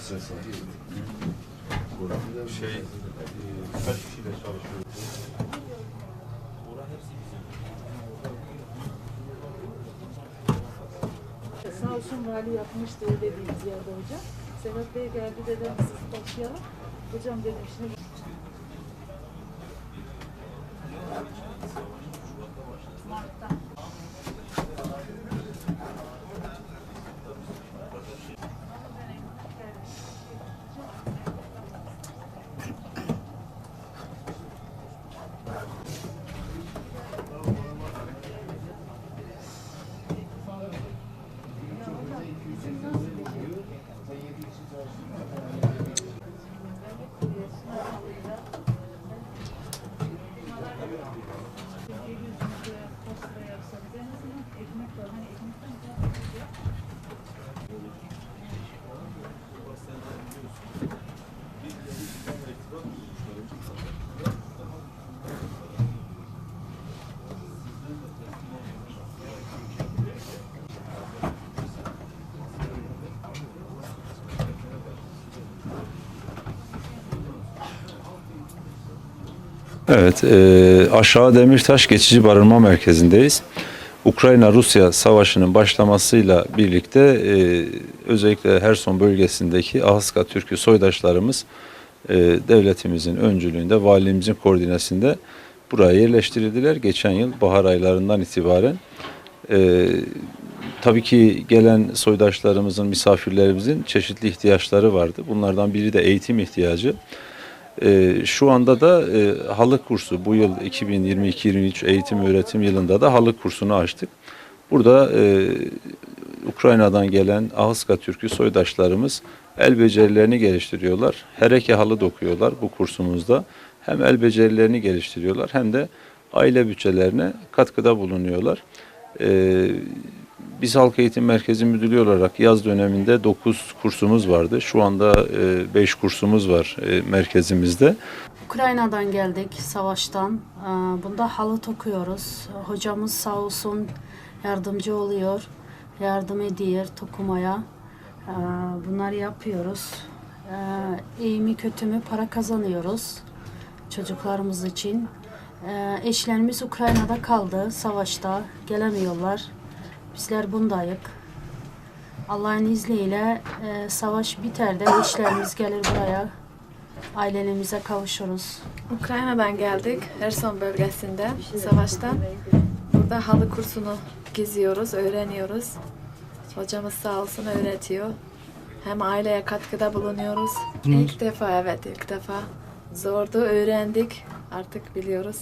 Şey, kaç kişiyle çalışıyoruz? Sağ olsun vali yapmıştı dediğimiz yerde hocam. Sedat Bey geldi dedi siz başlayalım. Hocam dedim şimdi ekmek var. Hani ekmekten Evet, e, aşağı Demirtaş geçici barınma merkezindeyiz. Ukrayna-Rusya savaşının başlamasıyla birlikte e, özellikle Herson bölgesindeki Ahıska Türk'ü soydaşlarımız e, devletimizin öncülüğünde, valimizin koordinesinde buraya yerleştirildiler. Geçen yıl bahar aylarından itibaren e, tabii ki gelen soydaşlarımızın, misafirlerimizin çeşitli ihtiyaçları vardı. Bunlardan biri de eğitim ihtiyacı. Ee, şu anda da e, halı kursu bu yıl 2022-23 eğitim öğretim yılında da halı kursunu açtık. Burada e, Ukrayna'dan gelen Ahıska Türk'ü soydaşlarımız el becerilerini geliştiriyorlar. Hereke halı dokuyorlar bu kursumuzda. Hem el becerilerini geliştiriyorlar hem de aile bütçelerine katkıda bulunuyorlar. Ee, biz Halk Eğitim Merkezi Müdürlüğü olarak yaz döneminde 9 kursumuz vardı. Şu anda 5 kursumuz var e, merkezimizde. Ukrayna'dan geldik savaştan. Ee, Bunda halı tokuyoruz. Hocamız sağ olsun yardımcı oluyor. Yardım ediyor tokumaya. Bunları yapıyoruz. İyi mi kötü mü para kazanıyoruz çocuklarımız için. Eşlerimiz Ukrayna'da kaldı savaşta. Gelemiyorlar. Bizler bundayık. Allah'ın izniyle e, savaş biter de eşlerimiz gelir buraya. Ailelerimize kavuşuruz. Ukrayna'dan geldik. Herson bölgesinde savaştan. Burada halı kursunu geziyoruz, öğreniyoruz. Hocamız sağ olsun öğretiyor. Hem aileye katkıda bulunuyoruz. İlk defa evet ilk defa. Zordu, öğrendik. Artık biliyoruz.